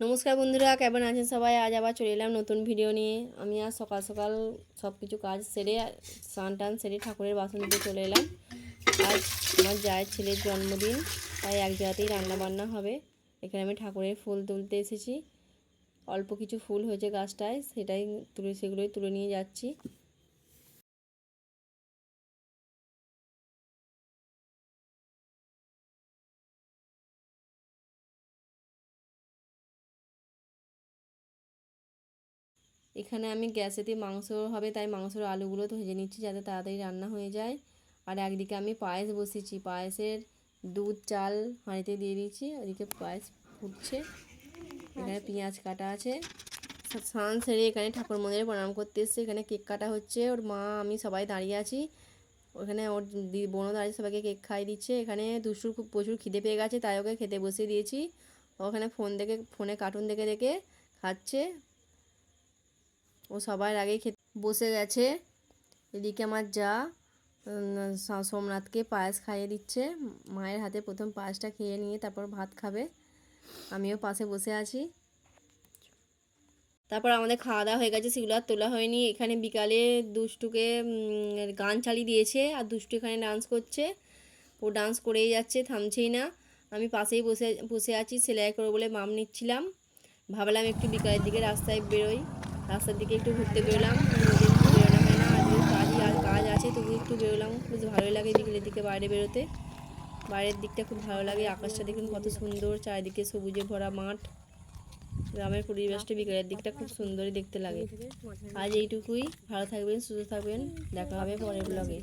নমস্কার বন্ধুরা, কেমন আছেন সবাই? আজ আবার চলে এলাম নতুন ভিডিও নিয়ে। আমি আজ সকাল সকাল সব কিছু কাজ সেরে, স্নান টান সেরে ঠাকুরের বাসন দিয়ে চলে এলাম। আজ আমার জায়ের ছেলের জন্মদিন, তাই এক জায়গাতেই রান্না বান্না হবে। এখানে আমি ঠাকুরের ফুল তুলতে এসেছি। অল্প কিছু ফুল হয়েছে গাছটায়, সেটাই তুলে, সেগুলোই তুলে নিয়ে যাচ্ছি। এখানে আমি গ্যাসেতে মাংস হবে, তাই মাংসর আলুগুলো তো ভেজে নিচ্ছি যাতে তাড়াতাড়ি রান্না হয়ে যায়। আর একদিকে আমি পায়েস বসিয়েছি, পায়েসের দুধ, চাল হাঁড়িতে দিয়ে দিয়েছি ওদিকে পায়েস ফুটছে। এখানে পেঁয়াজ কাটা আছে। স্নান সেরে এখানে ঠাকুর মন্দিরে প্রণাম করতে এসছে। এখানে কেক কাটা হচ্ছে। ওর মা, আমি সবাই দাঁড়িয়ে আছি। ওখানে ওর বোনও দাঁড়িয়ে সবাইকে কেক খাইয়ে দিচ্ছে। এখানে দুষ্টুর খুব প্রচুর খিদে পেয়ে গেছে, তাই ওকে খেতে বসিয়ে দিয়েছি। ওখানে ফোন দেখে ফোনে কার্টুন দেখে দেখে খাচ্ছে। ও সবার আগেই খেতে বসে গেছে। এদিকে আমার যা সোমনাথকে পায়েস খাইয়ে দিচ্ছে। মায়ের হাতে প্রথম পায়েসটা খেয়ে নিয়ে তারপর ভাত খাবে। আমিও পাশে বসে আছি। তারপর আমাদের খাওয়া দাওয়া হয়ে গেছে, সেগুলো আর তোলা হয়নি। এখানে বিকালে দুষ্টুকে গান চালিয়ে দিয়েছে আর দুষ্টু এখানে ডান্স করছে। ও ডান্স করেই যাচ্ছে, থামছেই না। আমি পাশেই বসে বসে আছি, সেলাই করব বলে মাম নিচ্ছিলাম। ভাবলাম একটু বিকালের দিকে রাস্তায় বেরোই। রাস্তার দিকে একটু ঘুরতে বেরোলাম। বেরোনো হয় না, আজকে কাজই আর কাজ আছে তবু একটু বেরোলাম। বেশ ভালোই লাগে বিকেলের দিকে বাইরে বেরোতে। বাইরের দিকটা খুব ভালো লাগে, আকাশটা দেখুন কত সুন্দর, চারিদিকে সবুজে ভরা মাঠ। গ্রামের পরিবেশটা বিকেলের দিকটা খুব সুন্দরই দেখতে লাগে। আজ এইটুকুই, ভালো থাকবেন, সুস্থ থাকবেন, দেখা হবে পরের ব্লগে